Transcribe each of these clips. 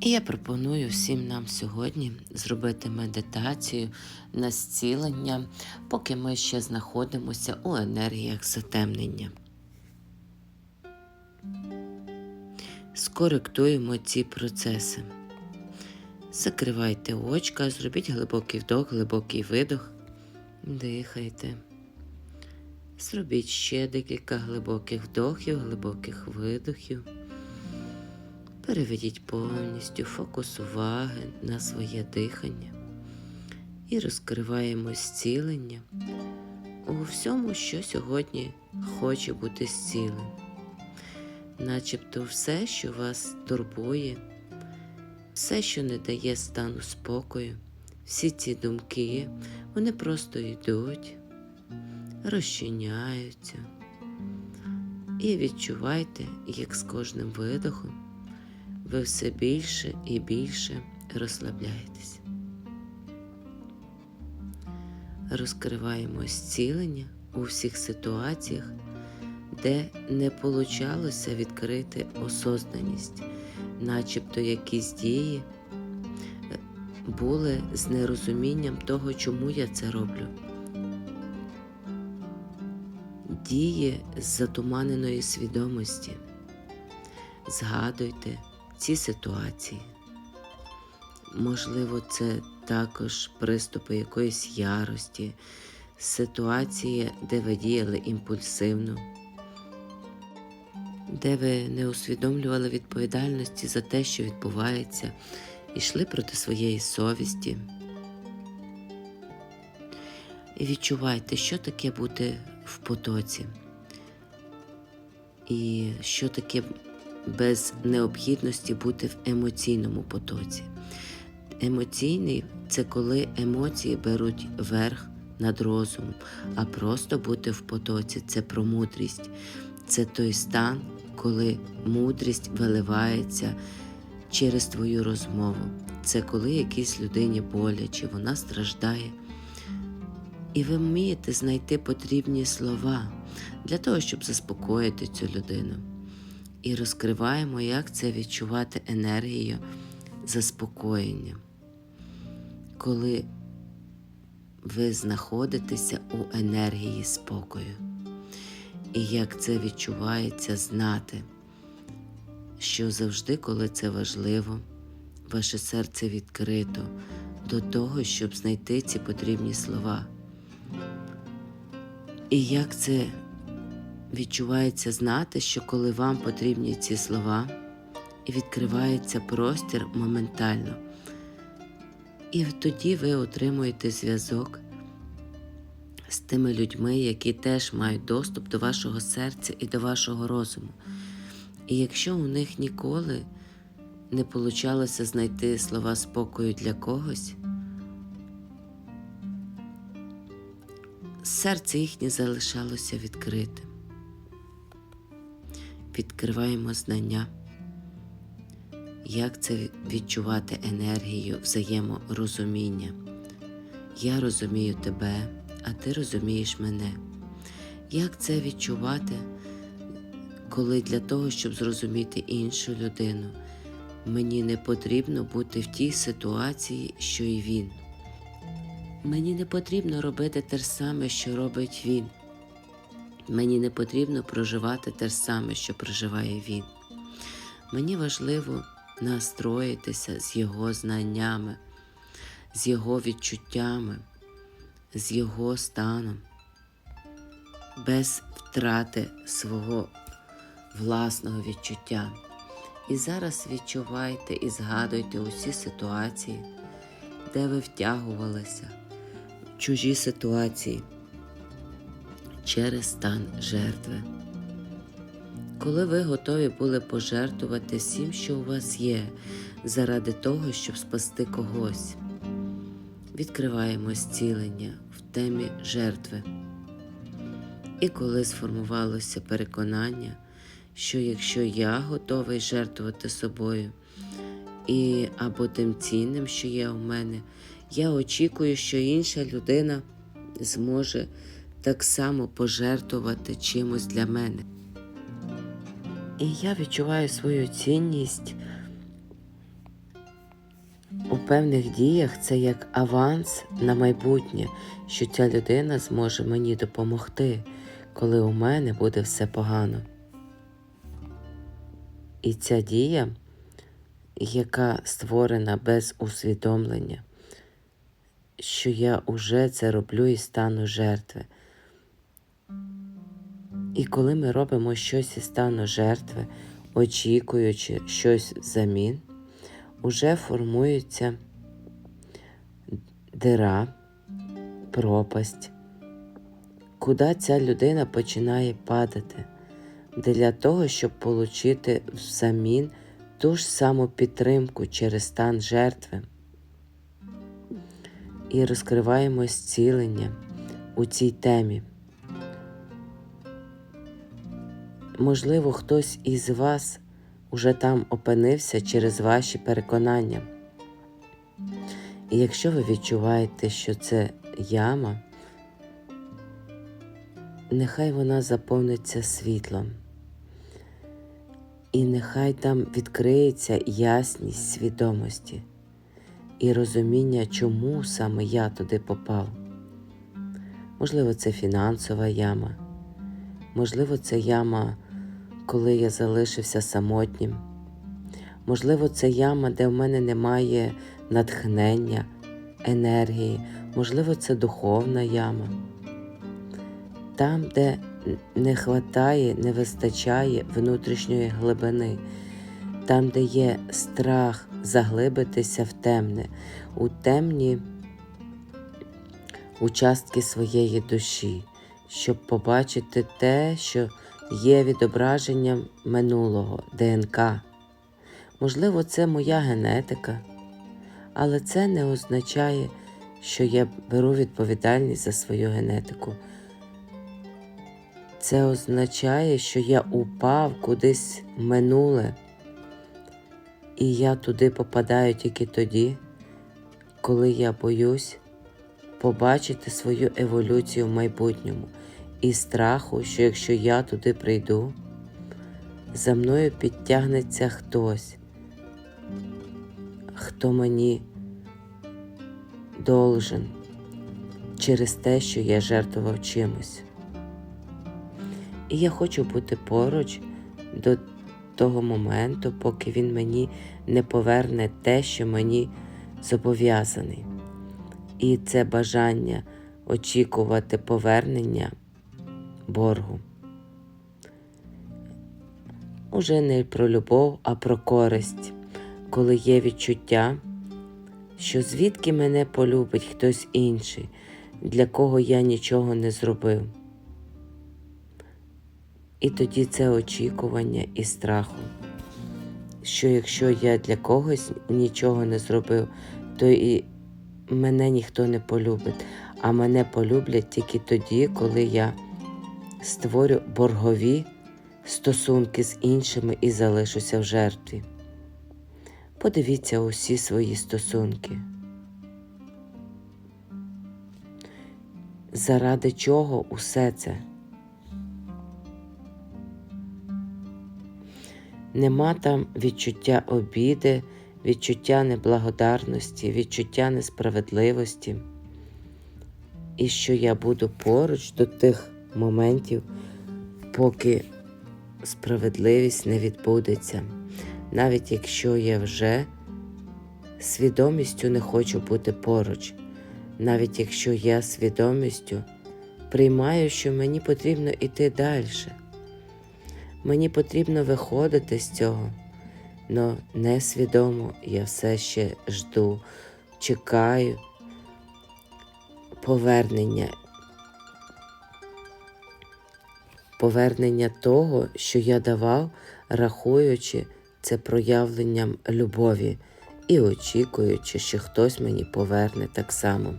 І я пропоную всім нам сьогодні зробити медитацію на зцілення, поки ми ще знаходимося у енергіях затемнення. Скоректуємо ці процеси. Закривайте очка, зробіть глибокий вдох, глибокий видох. Дихайте. Зробіть ще декілька глибоких вдохів, глибоких видохів. Переведіть повністю фокус уваги на своє дихання і розкриваємо зцілення у всьому, що сьогодні хоче бути зцілим. Начебто все, що вас турбує, все, що не дає стану спокою, всі ці думки, вони просто йдуть, розчиняються. І відчувайте, як з кожним видохом ви все більше і більше розслабляєтесь. Розкриваємо зцілення у всіх ситуаціях, де не получалося відкрити осознаність, начебто якісь дії були з нерозумінням того, чому я це роблю. Дії з затуманеної свідомості. Згадуйте ці ситуації. Можливо, це також приступи якоїсь ярості, ситуації, де ви діяли імпульсивно, де ви не усвідомлювали відповідальності за те, що відбувається, і йшли проти своєї совісті. І відчувайте, що таке бути в потоці, і що таке без необхідності бути в емоційному потоці. Емоційний це коли емоції беруть верх над розумом, а просто бути в потоці це про мудрість. Це той стан, коли мудрість виливається через твою розмову. Це коли якійсь людині боляче, вона страждає. І ви вмієте знайти потрібні слова для того, щоб заспокоїти цю людину і розкриваємо, як це відчувати енергію заспокоєння, коли ви знаходитеся у енергії спокою. І як це відчувається знати, що завжди, коли це важливо, ваше серце відкрито до того, щоб знайти ці потрібні слова. І як це відчувається знати, що коли вам потрібні ці слова, відкривається простір моментально. І тоді ви отримуєте зв'язок з тими людьми, які теж мають доступ до вашого серця і до вашого розуму. І якщо у них ніколи не получалося знайти слова спокою для когось, серце їхнє залишалося відкритим відкриваємо знання, як це відчувати енергію взаєморозуміння. Я розумію тебе, а ти розумієш мене. Як це відчувати, коли для того, щоб зрозуміти іншу людину, мені не потрібно бути в тій ситуації, що і він. Мені не потрібно робити те саме, що робить він. Мені не потрібно проживати те ж саме, що проживає він. Мені важливо настроїтися з його знаннями, з його відчуттями, з його станом, без втрати свого власного відчуття. І зараз відчувайте і згадуйте усі ситуації, де ви втягувалися в чужі ситуації через стан жертви. Коли ви готові були пожертвувати всім, що у вас є, заради того, щоб спасти когось, відкриваємо зцілення в темі жертви. І коли сформувалося переконання, що якщо я готовий жертвувати собою і або тим цінним, що є у мене, я очікую, що інша людина зможе так само пожертвувати чимось для мене. І я відчуваю свою цінність у певних діях це як аванс на майбутнє, що ця людина зможе мені допомогти, коли у мене буде все погано. І ця дія, яка створена без усвідомлення, що я уже це роблю і стану жертви. І коли ми робимо щось із стану жертви, очікуючи щось взамін, уже формується дира, пропасть, куди ця людина починає падати, для того, щоб отримати взамін ту ж саму підтримку через стан жертви. І розкриваємо зцілення у цій темі. Можливо, хтось із вас уже там опинився через ваші переконання. І якщо ви відчуваєте, що це яма, нехай вона заповниться світлом, і нехай там відкриється ясність свідомості і розуміння, чому саме я туди попав. Можливо, це фінансова яма, можливо, це яма коли я залишився самотнім. Можливо, це яма, де в мене немає натхнення, енергії, можливо, це духовна яма. Там, де не хватає, не вистачає внутрішньої глибини, там, де є страх заглибитися в темне, у темні участки своєї душі, щоб побачити те, що є відображенням минулого ДНК. Можливо, це моя генетика, але це не означає, що я беру відповідальність за свою генетику. Це означає, що я упав кудись в минуле, і я туди попадаю тільки тоді, коли я боюсь побачити свою еволюцію в майбутньому і страху, що якщо я туди прийду, за мною підтягнеться хтось, хто мені должен через те, що я жертвував чимось. І я хочу бути поруч до того моменту, поки він мені не поверне те, що мені зобов'язаний. І це бажання очікувати повернення боргу. Уже не про любов, а про користь, коли є відчуття, що звідки мене полюбить хтось інший, для кого я нічого не зробив. І тоді це очікування і страху, що якщо я для когось нічого не зробив, то і мене ніхто не полюбить, а мене полюблять тільки тоді, коли я створю боргові стосунки з іншими і залишуся в жертві. Подивіться усі свої стосунки. Заради чого усе це? Нема там відчуття обіди, відчуття неблагодарності, відчуття несправедливості, і що я буду поруч до тих моментів, поки справедливість не відбудеться, навіть якщо я вже свідомістю не хочу бути поруч, навіть якщо я свідомістю приймаю, що мені потрібно йти далі. Мені потрібно виходити з цього, але несвідомо я все ще жду, чекаю повернення повернення того, що я давав, рахуючи це проявленням любові і очікуючи, що хтось мені поверне так само.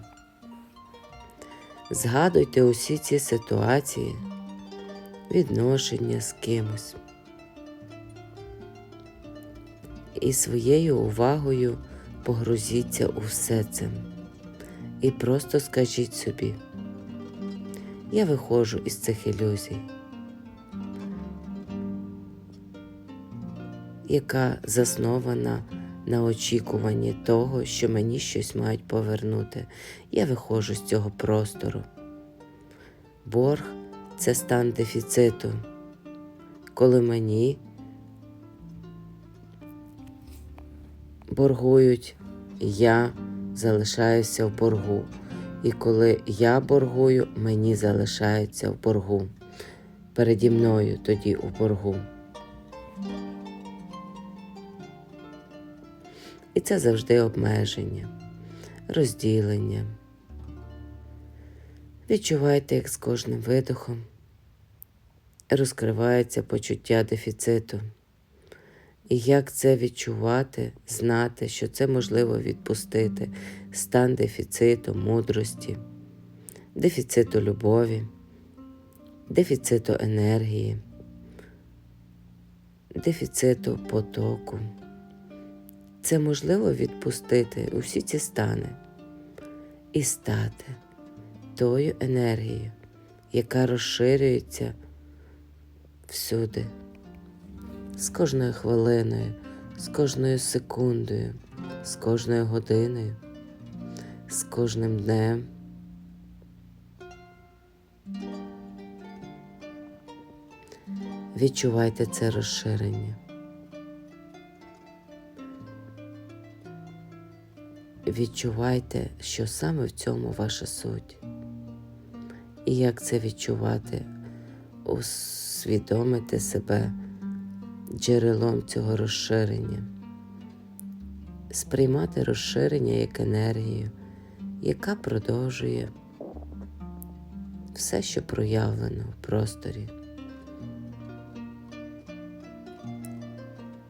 Згадуйте усі ці ситуації, відношення з кимось. І своєю увагою погрузіться у все це. І просто скажіть собі, я виходжу із цих ілюзій. Яка заснована на очікуванні того, що мені щось мають повернути. Я виходжу з цього простору. Борг це стан дефіциту, коли мені боргують, я залишаюся в боргу. І коли я боргую, мені залишається в боргу. Переді мною тоді у боргу. І це завжди обмеження, розділення. Відчувайте, як з кожним видохом розкривається почуття дефіциту. І як це відчувати, знати, що це можливо відпустити, стан дефіциту, мудрості, дефіциту любові, дефіциту енергії, дефіциту потоку. Це можливо відпустити усі ці стани і стати тою енергією, яка розширюється всюди, з кожною хвилиною, з кожною секундою, з кожною годиною, з кожним днем. Відчувайте це розширення. Відчувайте, що саме в цьому ваша суть. І як це відчувати, усвідомити себе джерелом цього розширення, сприймати розширення як енергію, яка продовжує все, що проявлено в просторі.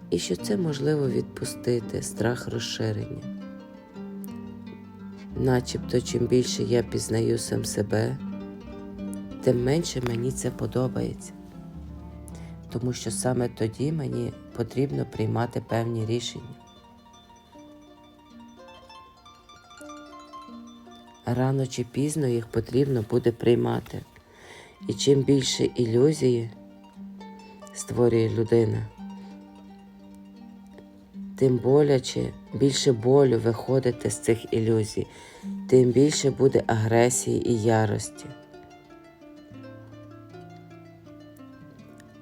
І що це можливо відпустити страх розширення. Начебто, чим більше я пізнаю сам себе, тим менше мені це подобається. Тому що саме тоді мені потрібно приймати певні рішення. Рано чи пізно їх потрібно буде приймати. І чим більше ілюзії створює людина, тим боляче, більше болю виходити з цих ілюзій, тим більше буде агресії і ярості.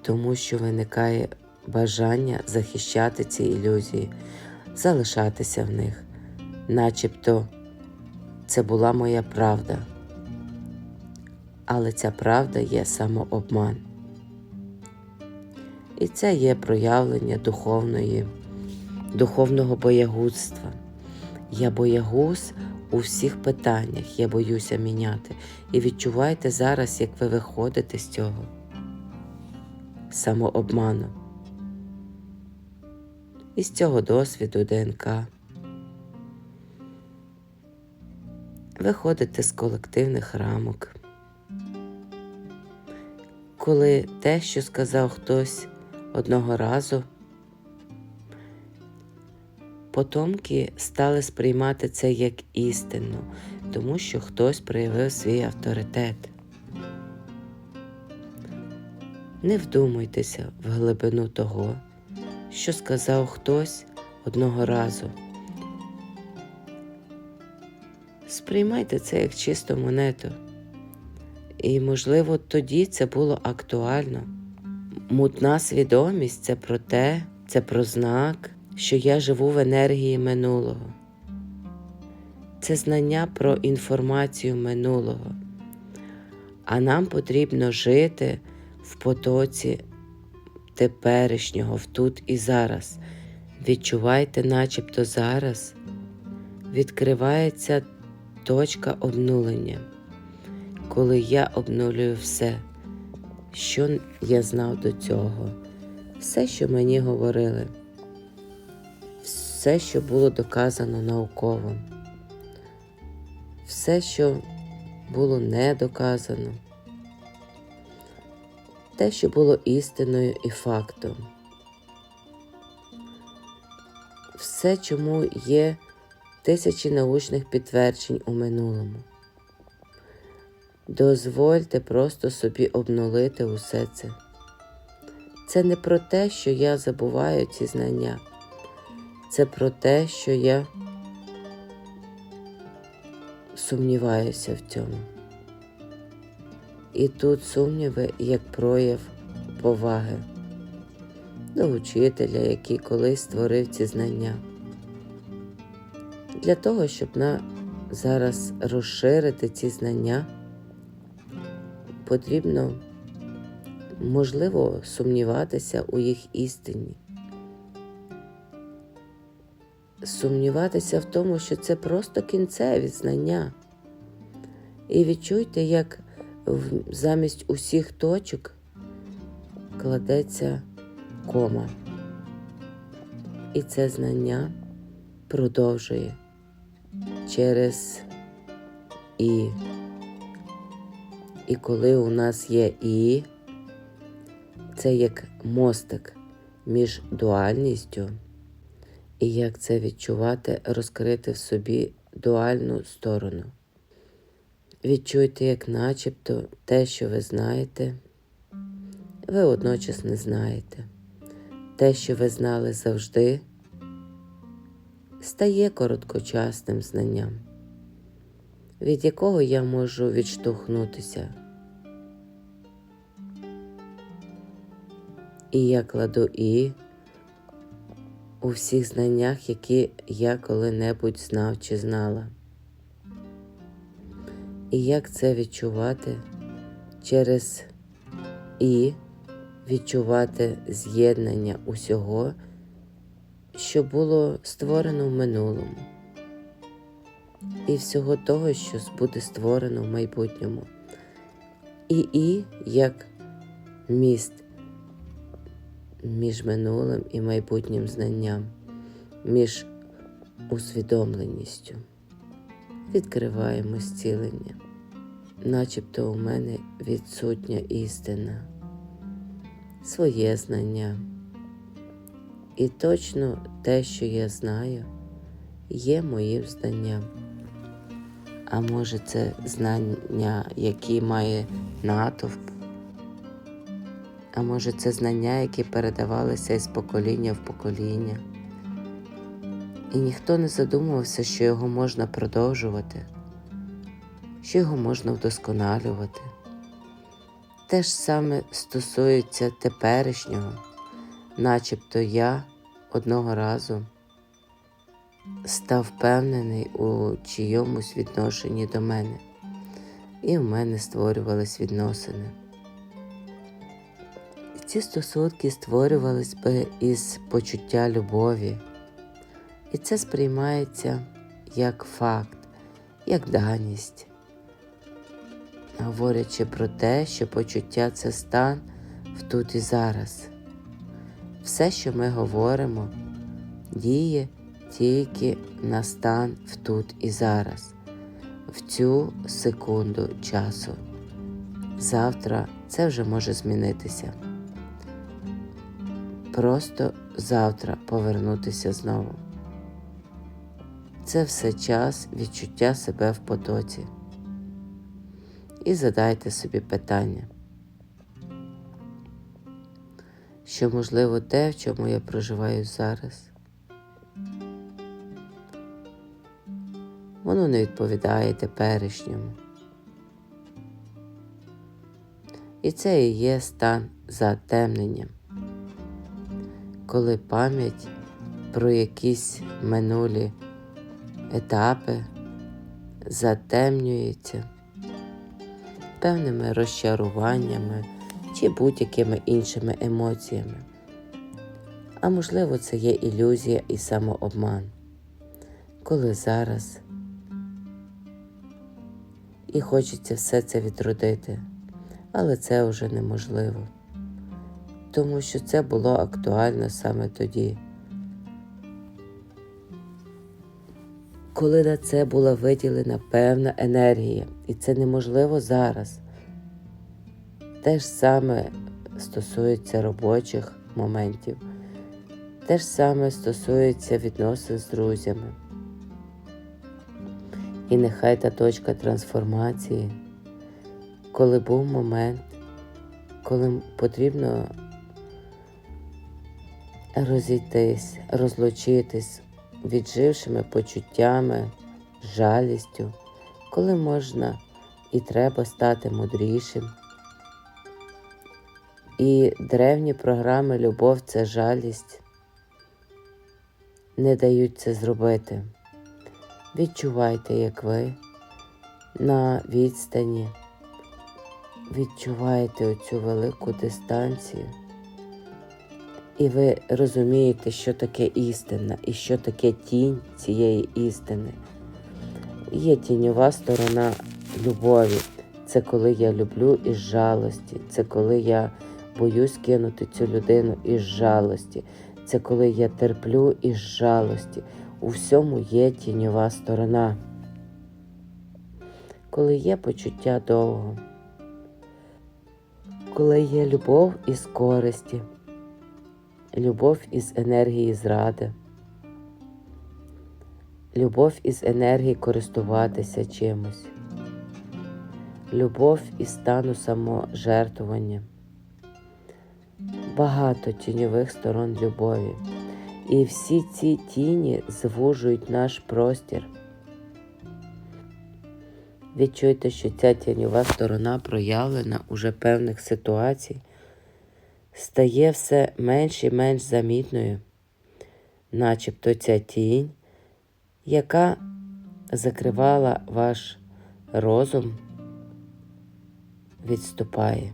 Тому що виникає бажання захищати ці ілюзії, залишатися в них, начебто це була моя правда. Але ця правда є самообман. І це є проявлення духовної духовного боягузтва. Я боягуз у всіх питаннях, я боюся міняти. І відчувайте зараз, як ви виходите з цього самообману. І з цього досвіду ДНК. Виходите з колективних рамок. Коли те, що сказав хтось одного разу, Потомки стали сприймати це як істину, тому що хтось проявив свій авторитет. Не вдумуйтеся в глибину того, що сказав хтось одного разу. Сприймайте це як чисту монету. І, можливо, тоді це було актуально. Мутна свідомість це про те, це про знак що я живу в енергії минулого. Це знання про інформацію минулого, а нам потрібно жити в потоці теперішнього, в тут і зараз. Відчувайте, начебто зараз відкривається точка обнулення, коли я обнулюю все, що я знав до цього, все, що мені говорили все, що було доказано науково, все, що було не доказано, те, що було істиною і фактом, все, чому є тисячі научних підтверджень у минулому. Дозвольте просто собі обнулити усе це. Це не про те, що я забуваю ці знання. Це про те, що я сумніваюся в цьому. І тут сумніви як прояв поваги до учителя, який колись створив ці знання. Для того, щоб на зараз розширити ці знання, потрібно, можливо, сумніватися у їх істині. Сумніватися в тому, що це просто кінцеві знання. І відчуйте, як замість усіх точок кладеться кома. І це знання продовжує через і. І коли у нас є і, це як мостик між дуальністю, і як це відчувати, розкрити в собі дуальну сторону. Відчуйте, як начебто те, що ви знаєте, ви водночас не знаєте. Те, що ви знали завжди, стає короткочасним знанням, від якого я можу відштовхнутися. І я кладу і у всіх знаннях, які я коли-небудь знав чи знала. І як це відчувати через і відчувати з'єднання усього, що було створено в минулому, і всього того, що буде створено в майбутньому. І і як міст між минулим і майбутнім знанням, між усвідомленістю. Відкриваємо зцілення, начебто у мене відсутня істина, своє знання. І точно те, що я знаю, є моїм знанням. А може, це знання, які має натовп, а може, це знання, які передавалися із покоління в покоління. І ніхто не задумувався, що його можна продовжувати, що його можна вдосконалювати. Те ж саме стосується теперішнього, начебто я одного разу став впевнений у чийомусь відношенні до мене, і в мене створювались відносини. Ці стосунки створювались би із почуття любові. І це сприймається як факт, як даність, говорячи про те, що почуття це стан в тут і зараз. Все, що ми говоримо, діє тільки на стан в тут і зараз, в цю секунду часу. Завтра це вже може змінитися. Просто завтра повернутися знову. Це все час відчуття себе в потоці. І задайте собі питання, що можливо те, в чому я проживаю зараз. Воно не відповідає теперішньому. І це і є стан затемненням, коли пам'ять про якісь минулі етапи затемнюються певними розчаруваннями чи будь-якими іншими емоціями. А можливо, це є ілюзія і самообман, коли зараз і хочеться все це відродити, але це вже неможливо, тому що це було актуально саме тоді. коли на це була виділена певна енергія, і це неможливо зараз. Те ж саме стосується робочих моментів, те ж саме стосується відносин з друзями. І нехай та точка трансформації, коли був момент, коли потрібно розійтись, розлучитись віджившими почуттями, жалістю, коли можна і треба стати мудрішим. І древні програми Любов це жалість не дають це зробити. Відчувайте, як ви на відстані відчуваєте оцю велику дистанцію, і ви розумієте, що таке істина і що таке тінь цієї істини. Є тіньова сторона любові. Це коли я люблю із жалості, це коли я боюсь кинути цю людину із жалості, це коли я терплю із жалості. У всьому є тіньова сторона. Коли є почуття довго, коли є любов із користі, любов із енергії зради, любов із енергії користуватися чимось, любов із стану саможертвування, багато тіньових сторон любові. І всі ці тіні звужують наш простір. Відчуйте, що ця тіньова сторона проявлена уже певних ситуацій, стає все менш і менш замітною, начебто ця тінь, яка закривала ваш розум, відступає,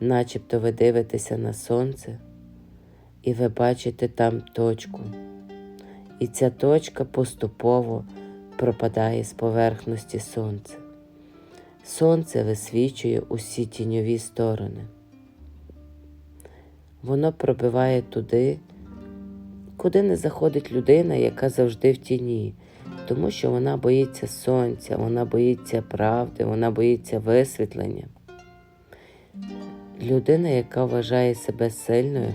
начебто ви дивитеся на сонце, і ви бачите там точку. І ця точка поступово пропадає з поверхності сонця. Сонце висвічує усі тіньові сторони. Воно пробиває туди, куди не заходить людина, яка завжди в тіні, тому що вона боїться сонця, вона боїться правди, вона боїться висвітлення. Людина, яка вважає себе сильною,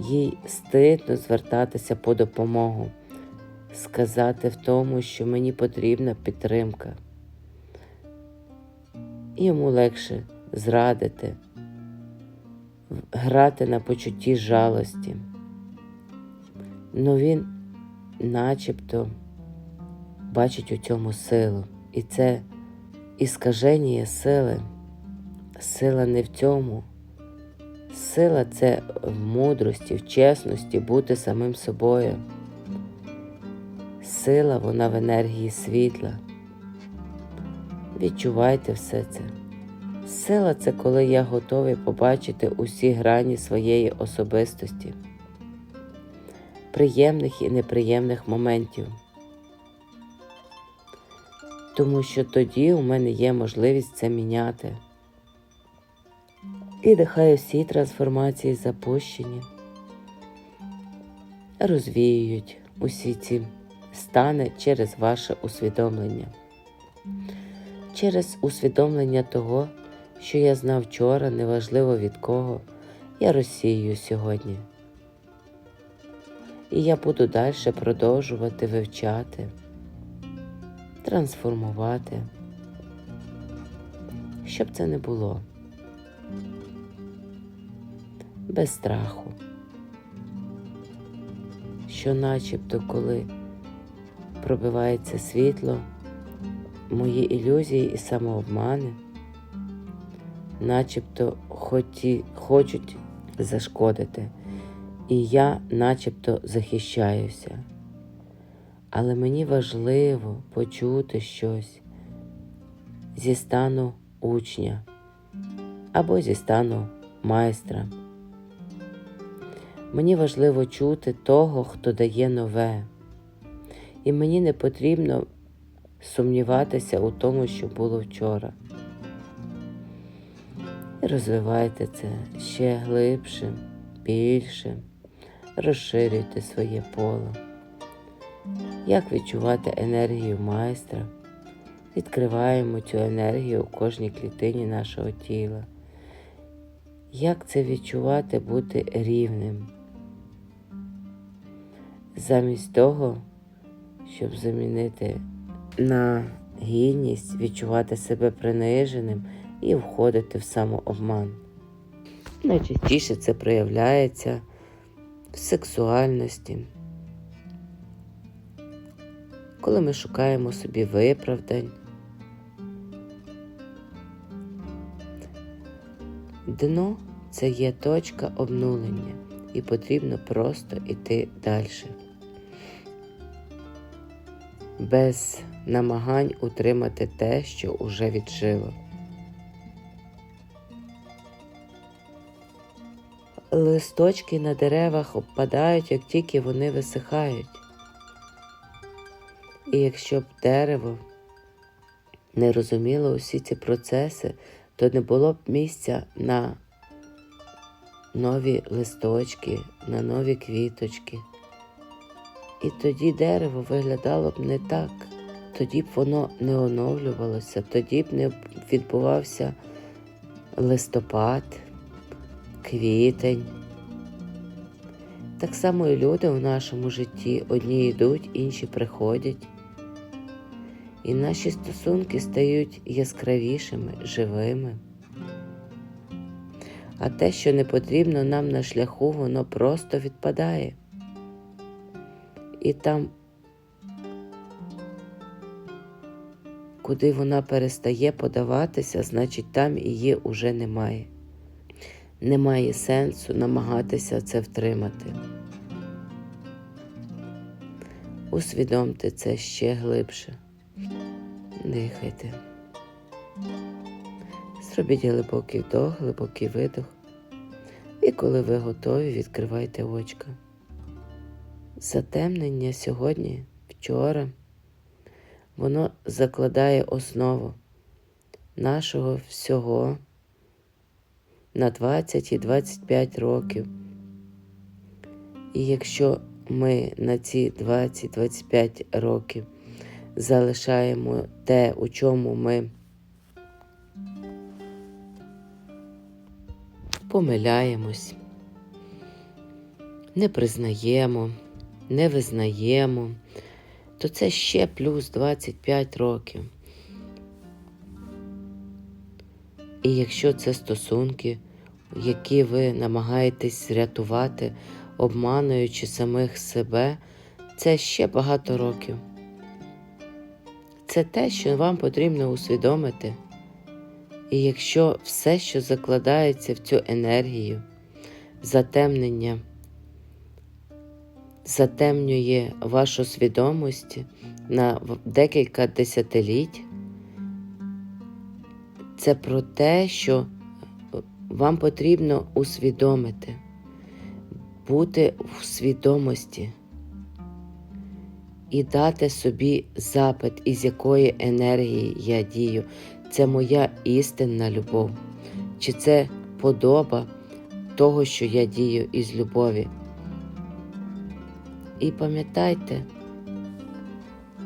їй стидно звертатися по допомогу, сказати в тому, що мені потрібна підтримка. Йому легше зрадити, грати на почутті жалості. Ну він начебто бачить у цьому силу. І це іскаження сили. Сила не в цьому. Сила це в мудрості, в чесності бути самим собою. Сила вона в енергії світла. Відчувайте все це. Сила це коли я готовий побачити усі грані своєї особистості, приємних і неприємних моментів. Тому що тоді у мене є можливість це міняти. І нехай усі трансформації запущені, розвіюють усі ці стани через ваше усвідомлення через усвідомлення того, що я знав вчора, неважливо від кого, я розсію сьогодні. І я буду далі продовжувати вивчати, трансформувати, щоб це не було без страху, що начебто коли пробивається світло мої ілюзії і самообмани, начебто хоті, хочуть зашкодити, і я начебто захищаюся. Але мені важливо почути щось зі стану учня або зі стану майстра. Мені важливо чути того, хто дає нове, і мені не потрібно сумніватися у тому, що було вчора. Розвивайте це ще глибше, більше, розширюйте своє поле. Як відчувати енергію майстра? Відкриваємо цю енергію у кожній клітині нашого тіла. Як це відчувати бути рівним? Замість того, щоб замінити на гідність, відчувати себе приниженим і входити в самообман. Найчастіше це проявляється в сексуальності, коли ми шукаємо собі виправдань. Дно це є точка обнулення, і потрібно просто йти далі. Без намагань утримати те, що уже віджило. Листочки на деревах обпадають, як тільки вони висихають. І якщо б дерево не розуміло усі ці процеси, то не було б місця на нові листочки, на нові квіточки. І тоді дерево виглядало б не так, тоді б воно не оновлювалося, тоді б не відбувався листопад, квітень. Так само і люди у нашому житті одні йдуть, інші приходять. І наші стосунки стають яскравішими, живими. А те, що не потрібно нам на шляху, воно просто відпадає. І там, куди вона перестає подаватися, значить там її уже немає. Немає сенсу намагатися це втримати. Усвідомте це ще глибше. Дихайте. Зробіть глибокий вдох, глибокий видох. І коли ви готові, відкривайте очка. Затемнення сьогодні, вчора, воно закладає основу нашого всього на 20 і 25 років. І якщо ми на ці 20-25 років залишаємо те, у чому ми помиляємось, не признаємо, не визнаємо, то це ще плюс 25 років. І якщо це стосунки, які ви намагаєтесь рятувати, обмануючи самих себе, це ще багато років. Це те, що вам потрібно усвідомити. І якщо все, що закладається в цю енергію, затемнення, затемнює вашу свідомість на декілька десятиліть, це про те, що вам потрібно усвідомити, бути в свідомості і дати собі запит, із якої енергії я дію. Це моя істинна любов, чи це подоба того, що я дію із любові. І пам'ятайте,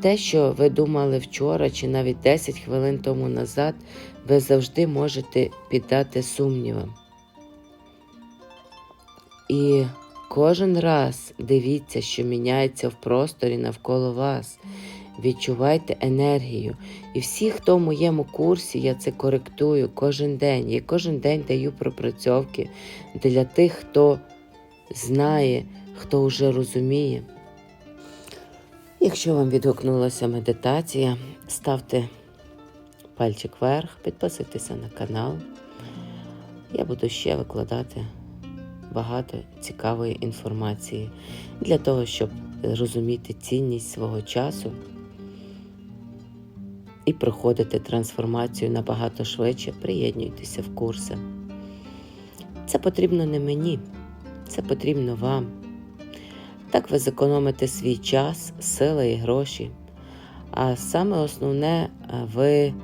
те, що ви думали вчора, чи навіть 10 хвилин тому назад, ви завжди можете піддати сумнівам. І кожен раз дивіться, що міняється в просторі навколо вас. Відчувайте енергію. І всі, хто в моєму курсі, я це коректую кожен день. Я кожен день даю пропрацьовки для тих, хто знає, хто вже розуміє. Якщо вам відгукнулася медитація, ставте пальчик вверх, підписуйтеся на канал. Я буду ще викладати багато цікавої інформації для того, щоб розуміти цінність свого часу і проходити трансформацію набагато швидше, приєднуйтеся в курси. Це потрібно не мені, це потрібно вам. Так ви зекономите свій час, сили і гроші. А саме основне, ви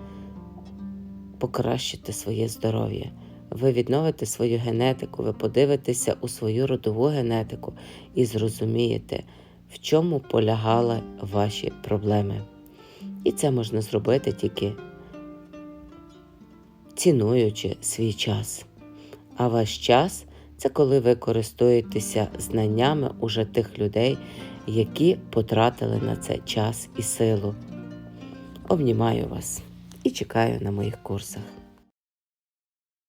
покращите своє здоров'я, ви відновите свою генетику, ви подивитеся у свою родову генетику і зрозумієте, в чому полягали ваші проблеми. І це можна зробити тільки цінуючи свій час. А ваш час це коли ви користуєтеся знаннями уже тих людей, які потратили на це час і силу. Обнімаю вас і чекаю на моїх курсах.